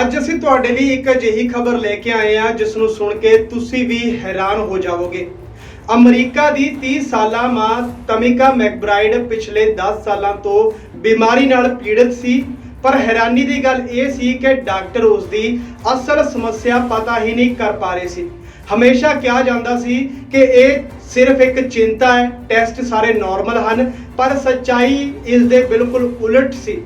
ਅੱਜ ਅਸੀਂ ਤੁਹਾਡੇ ਲਈ ਇੱਕ ਅਜਿਹੀ ਖਬਰ ਲੈ ਕੇ ਆਏ ਹਾਂ ਜਿਸ ਨੂੰ ਸੁਣ ਕੇ ਤੁਸੀਂ ਵੀ ਹੈਰਾਨ ਹੋ ਜਾਵੋਗੇ। ਅਮਰੀਕਾ ਦੀ 30 ਸਾਲਾ ਮਾਂ ਤਮਿਕਾ ਮੈਕਬ੍ਰਾਈਡ ਪਿਛਲੇ 10 ਸਾਲਾਂ ਤੋਂ ਬਿਮਾਰੀ ਨਾਲ ਪੀੜਤ ਸੀ, ਪਰ ਹੈਰਾਨੀ ਦੀ ਗੱਲ ਇਹ ਸੀ ਕਿ ਡਾਕਟਰ ਉਸ ਦੀ ਅਸਲ ਸਮੱਸਿਆ ਪਤਾ ਹੀ ਨਹੀਂ ਕਰ ਪਾ ਰਹੇ ਸੀ। ਹਮੇਸ਼ਾ ਕਿਹਾ ਜਾਂਦਾ ਸੀ ਕਿ ਇਹ ਸਿਰਫ ਇੱਕ ਚਿੰਤਾ ਹੈ, ਟੈਸਟ ਸਾਰੇ ਨਾਰਮਲ ਹਨ, ਪਰ ਸੱਚਾਈ ਇਸ ਦੇ ਬਿਲਕੁਲ ਉਲਟ ਸੀ।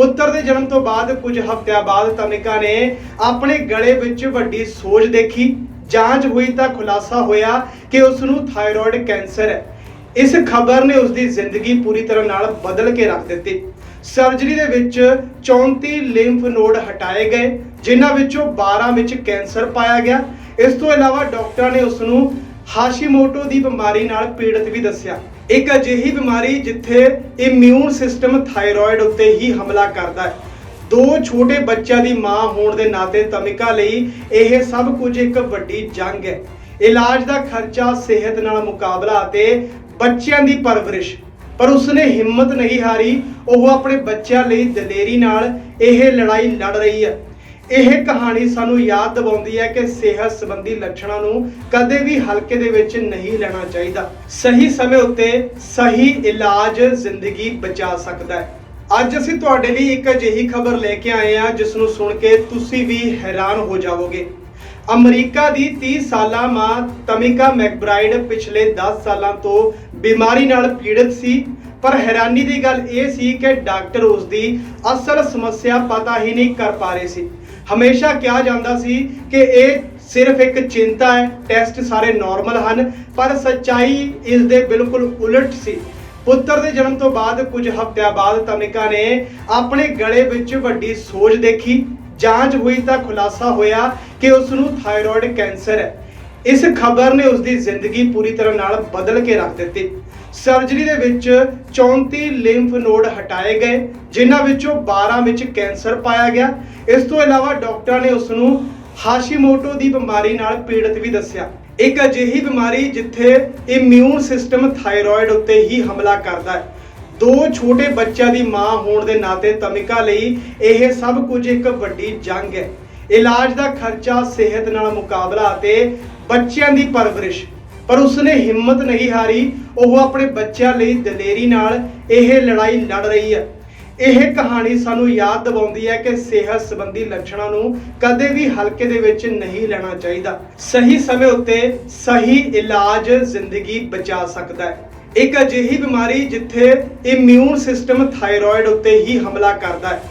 ਪੁੱਤਰ ਦੇ ਜਨਮ ਤੋਂ ਬਾਅਦ ਕੁਝ ਹਫ਼ਤਿਆਂ ਬਾਅਦ ਤਮਿਕਾ ਨੇ ਆਪਣੇ ਗਲੇ ਵਿੱਚ ਵੱਡੀ ਸੋਜ ਦੇਖੀ। ਜਾਂਚ ਹੋਈ ਤਾਂ ਖੁਲਾਸਾ ਹੋਇਆ ਕਿ ਉਸ ਨੂੰ ਥਾਇਰਾਇਡ ਕੈਂਸਰ ਹੈ। ਇਸ ਖਬਰ ਨੇ ਉਸ ਦੀ ਜ਼ਿੰਦਗੀ ਪੂਰੀ ਤਰ੍ਹਾਂ ਨਾਲ ਬਦਲ ਕੇ ਰੱਖ ਦਿੱਤੀ। ਸਰਜਰੀ ਦੇ ਵਿੱਚ 34 ਲਿੰਫ ਨੋਡ ਹਟਾਏ ਗਏ, ਜਿਨ੍ਹਾਂ ਵਿੱਚੋਂ 12 ਵਿੱਚ ਕੈਂਸਰ ਪਾਇਆ ਗਿਆ। ਇਸ ਤੋਂ ਇਲਾਵਾ ਡਾਕਟਰਾਂ ਨੇ ਉਸ ਨੂੰ ਹਾਸ਼ੀਮੋਟੋ ਦੀ ਬਿਮਾਰੀ ਨਾਲ ਪੀੜਤ ਵੀ ਦੱਸਿਆ। ਇੱਕ ਅਜਿਹੀ ਬਿਮਾਰੀ ਜਿੱਥੇ ਇਮਿਊਨ ਸਿਸਟਮ ਥਾਇਰਾਇਡ ਉੱਤੇ ਹੀ ਹਮਲਾ ਕਰਦਾ ਹੈ। ਦੋ ਛੋਟੇ ਬੱਚਿਆਂ ਦੀ ਮਾਂ ਹੋਣ ਦੇ ਨਾਤੇ ਤਮਿਕਾ ਲਈ ਇਹ ਸਭ ਕੁਝ ਇੱਕ ਵੱਡੀ ਜੰਗ ਹੈ। ਇਲਾਜ ਦਾ ਖਰਚਾ ਸਿਹਤ ਨਾਲ ਮੁਕਾਬਲਾ ਅਤੇ ਬੱਚਿਆਂ ਦੀ ਪਰਵਰਿਸ਼। ਪਰ ਉਸਨੇ ਹਿੰਮਤ ਨਹੀਂ ਹਾਰੀ, ਉਹ ਆਪਣੇ ਬੱਚਿਆਂ ਲਈ ਦਲੇਰੀ ਨਾਲ ਇਹ ਲੜਾਈ ਲੜ ਰਹੀ ਹੈ। ਇਹ ਕਹਾਣੀ ਸਾਨੂੰ ਯਾਦ ਦਿਵਾਉਂਦੀ ਹੈ ਕਿ ਸਿਹਤ ਸੰਬੰਧੀ ਲੱਛਣਾਂ ਨੂੰ ਕਦੇ ਵੀ ਹਲਕੇ ਦੇ ਵਿੱਚ ਨਹੀਂ ਲੈਣਾ ਚਾਹੀਦਾ। ਸਹੀ ਸਮੇਂ ਉੱਤੇ ਸਹੀ ਇਲਾਜ ਜ਼ਿੰਦਗੀ ਬਚਾ ਸਕਦਾ ਹੈ। ਅੱਜ ਅਸੀਂ ਤੁਹਾਡੇ ਲਈ ਇੱਕ ਅਜਿਹੀ ਖਬਰ ਲੈ ਕੇ ਆਏ ਹਾਂ ਜਿਸ ਨੂੰ ਸੁਣ ਕੇ ਤੁਸੀਂ ਵੀ ਹੈਰਾਨ ਹੋ ਜਾਵੋਗੇ। ਅਮਰੀਕਾ ਦੀ 30 ਸਾਲਾ ਮਾਂ ਤਮਿਕਾ ਮੈਕਬ੍ਰਾਈਡ ਪਿਛਲੇ 10 ਸਾਲਾਂ ਤੋਂ ਬਿਮਾਰੀ ਨਾਲ ਪੀੜਤ ਸੀ। ਪਰ ਹੈਰਾਨੀ ਦੀ ਗੱਲ ਇਹ ਸੀ ਕਿ ਡਾਕਟਰ ਉਸ ਦੀ ਅਸਲ ਸਮੱਸਿਆ ਪਤਾ ਹੀ ਨਹੀਂ ਕਰ ਪਾ ਰਹੇ ਸੀ। ਹਮੇਸ਼ਾ ਕਿਹਾ ਜਾਂਦਾ ਸੀ ਕਿ ਇਹ ਸਿਰਫ ਇੱਕ ਚਿੰਤਾ ਹੈ ਟੈਸਟ ਸਾਰੇ ਨਾਰਮਲ ਹਨ, ਪਰ ਸੱਚਾਈ ਇਸ ਦੇ ਬਿਲਕੁਲ ਉਲਟ ਸੀ। ਪੁੱਤਰ ਦੇ ਜਨਮ ਤੋਂ ਬਾਅਦ ਕੁਝ ਹਫ਼ਤਿਆਂ ਬਾਅਦ ਤਨਿਕਾ ਨੇ ਆਪਣੇ ਗਲੇ ਵਿੱਚ ਵੱਡੀ ਸੋਜ ਦੇਖੀ। ਜਾਂਚ ਹੋਈ ਤਾਂ ਖੁਲਾਸਾ ਹੋਇਆ ਕਿ ਉਸ ਨੂੰ ਥਾਇਰਾਇਡ ਕੈਂਸਰ ਹੈ। ਇਸ ਖਬਰ ਨੇ ਉਸ ਦੀ ਜ਼ਿੰਦਗੀ ਪੂਰੀ ਤਰ੍ਹਾਂ ਨਾਲ ਬਦਲ ਕੇ ਰੱਖ ਦਿੱਤੀ। ਸਰਜਰੀ ਦੇ ਵਿੱਚ 34 ਲਿੰਫ ਨੋਡ ਹਟਾਏ ਗਏ, ਜਿਨ੍ਹਾਂ ਵਿੱਚੋਂ 12 ਵਿੱਚ ਕੈਂਸਰ ਪਾਇਆ ਗਿਆ। ਇਸ ਤੋਂ ਇਲਾਵਾ ਡਾਕਟਰਾਂ ਨੇ ਉਸ ਨੂੰ ਹਾਸ਼ੀਮੋਟੋ ਦੀ ਬਿਮਾਰੀ ਨਾਲ ਪੀੜਤ ਵੀ ਦੱਸਿਆ। ਇੱਕ ਅਜਿਹੀ ਬਿਮਾਰੀ ਜਿੱਥੇ ਇਮਿਊਨ ਸਿਸਟਮ ਥਾਇਰਾਇਡ ਉੱਤੇ ਹੀ ਹਮਲਾ ਕਰਦਾ ਹੈ। ਦੋ ਛੋਟੇ ਬੱਚਿਆਂ ਦੀ ਮਾਂ ਹੋਣ ਦੇ ਨਾਤੇ ਤਮਿਕਾ ਲਈ ਇਹ ਸਭ ਕੁਝ ਇੱਕ ਵੱਡੀ ਜੰਗ ਹੈ। ਇਲਾਜ ਦਾ ਖਰਚਾ ਸਿਹਤ ਨਾਲ ਮੁਕਾਬਲਾ ਅਤੇ ਬੱਚਿਆਂ ਦੀ ਪਰਵਰਿਸ਼। ਪਰ ਉਸਨੇ ਹਿੰਮਤ ਨਹੀਂ ਹਾਰੀ, ਉਹ ਆਪਣੇ ਬੱਚਿਆਂ ਲਈ ਦਲੇਰੀ ਨਾਲ ਇਹ ਲੜਾਈ ਲੜ ਰਹੀ ਹੈ। ਇਹ ਕਹਾਣੀ ਸਾਨੂੰ ਯਾਦ ਦਿਵਾਉਂਦੀ ਹੈ ਕਿ ਸਿਹਤ ਸੰਬੰਧੀ ਲੱਛਣਾਂ ਨੂੰ ਕਦੇ ਵੀ ਹਲਕੇ ਦੇ ਵਿੱਚ ਨਹੀਂ ਲੈਣਾ ਚਾਹੀਦਾ। ਸਹੀ ਸਮੇਂ ਉੱਤੇ ਸਹੀ ਇਲਾਜ ਜ਼ਿੰਦਗੀ ਬਚਾ ਸਕਦਾ ਹੈ। ਇੱਕ ਅਜਿਹੀ ਬਿਮਾਰੀ ਜਿੱਥੇ ਇਮਿਊਨ ਸਿਸਟਮ ਥਾਇਰੋਇਡ ਉੱਤੇ ਹੀ ਹਮਲਾ ਕਰਦਾ ਹੈ।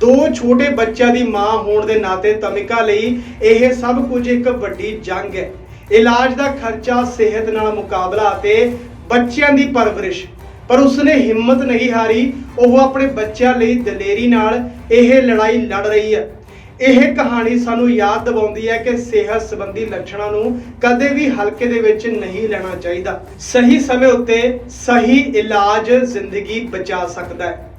ਦੋ ਛੋਟੇ ਬੱਚਿਆਂ ਦੀ ਮਾਂ ਹੋਣ ਦੇ ਨਾਤੇ ਤਮਿਕਾ ਲਈ ਇਹ ਸਭ ਕੁਝ ਇੱਕ ਵੱਡੀ ਜੰਗ ਹੈ। ਇਲਾਜ ਦਾ ਖਰਚਾ ਸਿਹਤ ਨਾਲ ਮੁਕਾਬਲਾ ਅਤੇ ਬੱਚਿਆਂ ਦੀ ਪਰਵਰਿਸ਼। ਪਰ ਉਸਨੇ ਹਿੰਮਤ ਨਹੀਂ ਹਾਰੀ, ਉਹ ਆਪਣੇ ਬੱਚਿਆਂ ਲਈ ਦਲੇਰੀ ਨਾਲ ਇਹ ਲੜਾਈ ਲੜ ਰਹੀ ਹੈ। ਇਹ ਕਹਾਣੀ ਸਾਨੂੰ ਯਾਦ ਦਿਵਾਉਂਦੀ ਹੈ ਕਿ ਸਿਹਤ ਸੰਬੰਧੀ ਲੱਛਣਾਂ ਨੂੰ ਕਦੇ ਵੀ ਹਲਕੇ ਦੇ ਵਿੱਚ ਨਹੀਂ ਲੈਣਾ ਚਾਹੀਦਾ। ਸਹੀ ਸਮੇਂ ਉੱਤੇ ਸਹੀ ਇਲਾਜ ਜ਼ਿੰਦਗੀ ਬਚਾ ਸਕਦਾ ਹੈ।